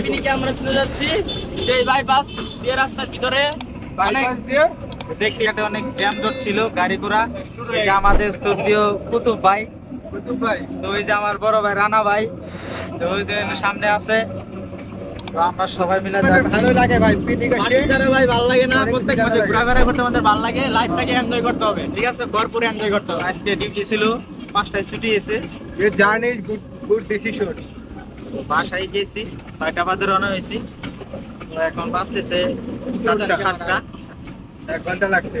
পিকনিকে আমরা চলে যাচ্ছি। সেই বাইপাস দিয়ে রাস্তার ভিতরে। দেখতে একটা অনেক জ্যাম ছিল গাড়ি ঘোড়া। আমাদের সর্দিও কুতুব ভাই। তো ওই যে আমার বড় ভাই রানা ভাই। তো ওই যে সামনে আছে। তো আমরা সবাই মিলে যাচ্ছি। মাটি ছাড়া ভাই ভালো লাগে না প্রত্যেক ঘোরাফেরা করতে আমাদের ভালো লাগে। লাইফটাকে এনজয় করতে হবে ঠিক আছে? ভরপুর এনজয় করতে হবে। আজকে ডিউটি ছিল পাঁচটায় ছুটি এসে। is good, good decision. বাসায় গেছি ছয়টা বাজে রওনা হয়েছি। এখন সাতটা সাতটা। এক ঘণ্টা লাগছে।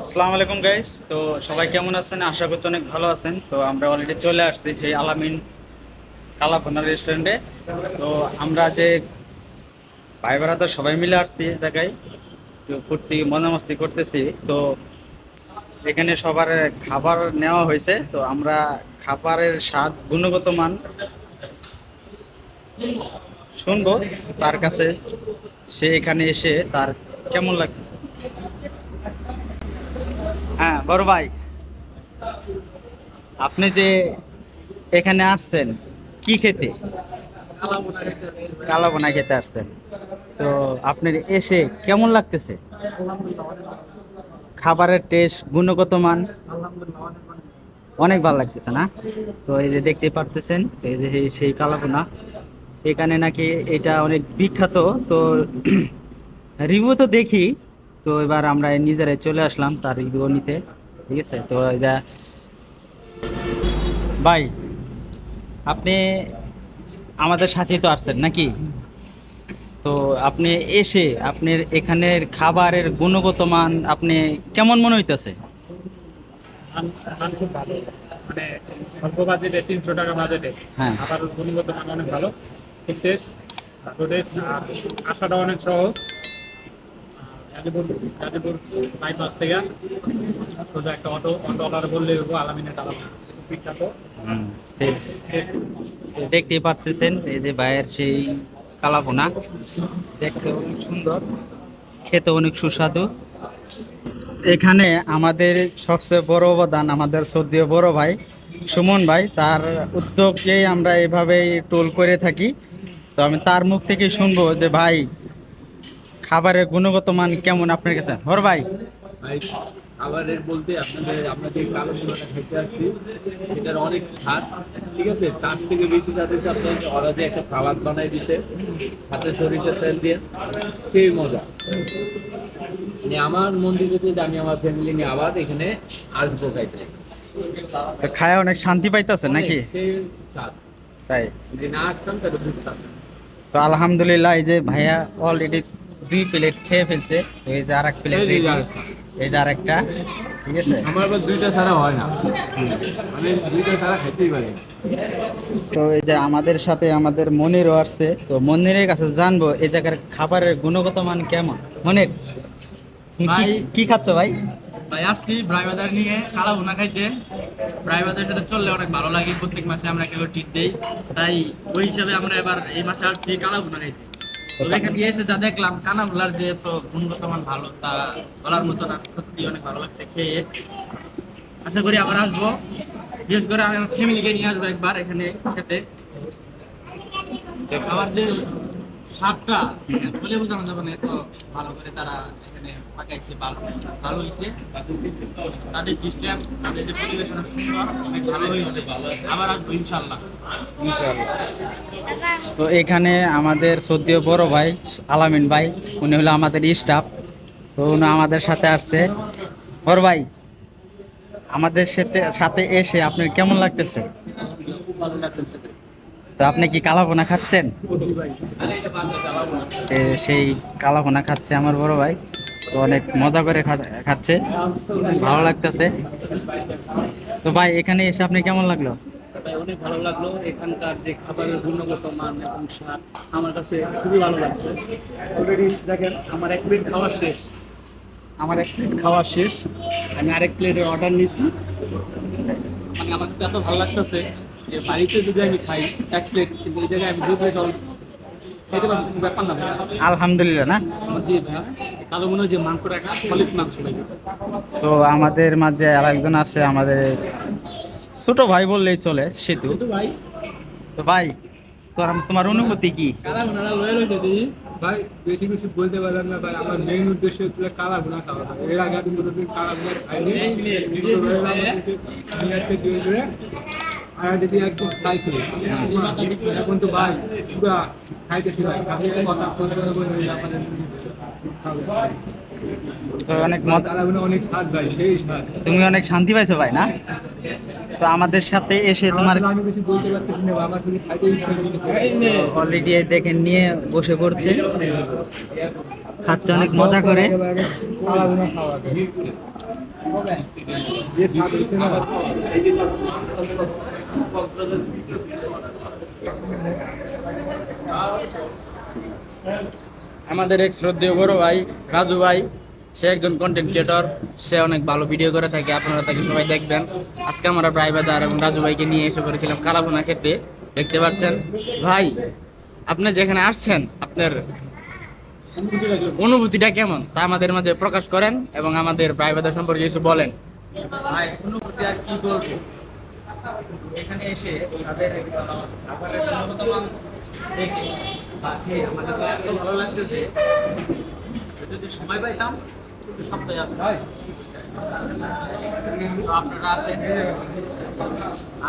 আসসালামু আলাইকুম গাইস তো সবাই কেমন আছেন? আশা করছি অনেক ভালো আছেন। তো আমরা অলরেডি চলে আসছি সেই আলামিন কালাপনা রেস্টুরেন্টে তো আমরা যে ভাই তো সবাই মিলে আসছি জায়গায়। ফুর্তি মজা মস্তি করতেছি। তো এখানে সবার খাবার নেওয়া হয়েছে, তো আমরা খাবারের স্বাদ, গুণগত মান শুনব তার কাছে। সে এখানে এসে তার কেমন লাগে হ্যাঁ বড় ভাই, আপনি যে এখানে আসছেন, কি খেতে? কালো বোনা খেতে আসছেন। তো আপনার এসে কেমন লাগতেছে? খাবারের টেস্ট গুণগত মান অনেক ভালো লাগতেছে না? তো এই যে দেখতে পারতেছেন, এই যে সেই কালাবোনা এখানে নাকি এটা অনেক বিখ্যাত, তো রিভিউ তো দেখি। তো এবার আমরা নিজেরাই চলে আসলাম তার রিভিউ নিতে, ঠিক আছে? তো এটা ভাই, আপনি আমাদের সাথেই তো আসছেন নাকি? তো আপনি এসে আপনার এখানের খাবারের গুণগত মান আপনি কেমন মনে হইতেছে? মান স্বল্প বাজেটে তিনশো টাকা বাজেটে। হ্যাঁ। খাবার গুণগত মান অনেক ভালো। ঠিক টেস্ট আসাটা অনেক সহজ। গাজীপুর গাজীপুর বাইপাস থেকে সোজা একটা অটো অটোওয়ালার বললে হব বিখ্যাত। দেখতেই পারতেছেন এই যে ভাইয়ের সেই কালাপোনা দেখতে অনেক সুন্দর খেতে অনেক সুস্বাদু। এখানে আমাদের সবচেয়ে বড় অবদান আমাদের সদ্য বড় ভাই সুমন ভাই তার উদ্যোগেই আমরা এভাবেই টোল করে থাকি। তো আমি তার মুখ থেকে শুনব যে ভাই খাবারের গুণগত মান কেমন আপনার কাছে? হর ভাই। ভাই খাবারের বলতে আপনাদের আমরা যে কালো পোলাটা খেতে আসছি সেটার অনেক স্বাদ। ঠিক আছে? তার থেকে বেশি স্বাদ হচ্ছে আপনার ওরা যে একটা সালাদ বানাই দিতে সাথে সরিষার তেল দিয়ে সেই মজা। মানে আমার মন দিতেছে যে আমি আমার ফ্যামিলি নিয়ে আবার এখানে আসব খাইতে। তো খায় অনেক শান্তি পাইতেছে নাকি? সেই স্বাদ। তাই। যদি না আসতাম তাহলে বুঝতাম। তো আলহামদুলিল্লাহ এই যে ভাইয়া অলরেডি দুই প্লেট খেয়ে ফেলছে। তো এই যে আর এক প্লেট এই যে যে আরেকটা। ঠিক আছে? আমার আবার দুইটা ছাড়া হয় না। আমি দুইটা ছাড়া খাইতেই পারি তো এই যে আমাদের সাথে আমাদের মনিরও আসছে। তো মনিরের কাছে জানব এই জায়গার খাবারের গুণগত মান কেমন? মনির ভাই- কি খাচ্ছ ভাই? ভাই আসছি ব্রাই বাজার নিয়ে কালা ভুনা খাইতে ব্রাই বাজারটাতে চললে অনেক ভালো লাগে। প্রত্যেক মাসে আমরা কেউ টিট দেই। তাই ওই হিসাবে আমরা এবার এই মাসে আসছি কালা ভুনা খাইতে। এখানে এসে যা দেখলাম কানা যে তো গুণগত মান ভালো তা বলার মতো না। সত্যি অনেক ভালো লাগছে খেয়ে। আশা করি আবার আসব। বিশেষ করে আমি আমার ফ্যামিলিকে নিয়ে আসব একবার এখানে খেতে। তো খাবার যে স্বাদটা বলে বোঝানো যাবে না এত ভালো করে তারা এখানে পাকাইছে ভালো ভালো হয়েছে তাদের সিস্টেম তাদের যে পরিবেশ সুন্দর অনেক ভালো হয়েছে আবার আসব ইনশাল্লাহ তো এখানে আমাদের সদ্যীয় বড় ভাই, আলামিন ভাই, উনি হলো আমাদের স্টাফ তো উনি আমাদের সাথে আসছে। বড় ভাই, আমাদের সাথে সাথে এসে আপনার কেমন লাগতেছে? তো আপনি কি কালাভোনা খাচ্ছেন? সেই কালাভোনা খাচ্ছে আমার বড় ভাই। তো অনেক মজা করে খাচ্ছে। ভালো লাগতেছে। তো ভাই, এখানে এসে আপনি কেমন লাগল? তাই অনেক ভালো লাগল। এখানকার যে খাবারের গুণগত মান এবং স্বাদ আমার কাছে খুবই ভালো লাগছে। অলরেডি দেখেন আমার এক প্লেট খাওয়া শেষ। আমার এক প্লেট খাওয়া শেষ। আমি আরেক প্লেটের অর্ডার নিছি। মানে আমার কাছে এত ভালো লাগতেছে যে বাড়িতে যদি আমি খাই এক প্লেট কিন্তু এই জায়গায় আমি দু প্লেট খেতে পারব ব্যাপার না আলহামদুলিল্লাহ না? আমার যে ভাই কালো মনে হয় যে মাংসটা একটা সলিড মাংস তো আমাদের মাঝে আরেকজন আছে আমাদের ছোট ভাই বললেই চলে সেতু। ভাই। তো ভাই তোমার অনুভূতি কি? ভাই বেশি কিছু বলতে পারলাম না ভাই আমার মেইন উদ্দেশ্য কালা খাওয়া এর আগে আমি কোনোদিন কালা খাইনি আর যদি এখন তো ভাই পুরা কথা কথা বলে। অনেক তুমি অনেক শান্তি পাইছো ভাই, না? তো আমাদের সাথে এসে তোমার আমি কিছু অলরেডি দেখে নিয়ে বসে পড়ছে। খাচ্ছে অনেক মজা করে। খাওয়া আমাদের এক শ্রদ্ধেয় বড় ভাই, রাজু ভাই, সে একজন কন্টেন্ট ক্রিয়েটর সে অনেক ভালো ভিডিও করে থাকে, আপনারা তাকে সবাই দেখবেন। আজকে আমরা প্রাইভেদার এবং রাজু ভাইকে নিয়ে এসে করেছিলাম কালাভুনা খেতে। দেখতে পাচ্ছেন? ভাই, আপনি যেখানে আসছেন, আপনার অনুভূতিটা কেমন? তা আমাদের মাঝে প্রকাশ করেন এবং আমাদের প্রাইভেদার সম্পর্কে কিছু বলেন। এখানে এসে তাদের আমার কাছে এত ভালো লাগতেছে। যদি সময় পাইতাম সপ্তাহে আসতাম। আপনারা আসেন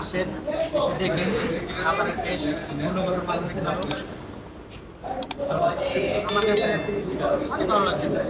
আসেন এসে দেখেন খাবারের টেস্ট গুণগত মান ভালো আমার কাছে অনেক ভালো লাগতেছে।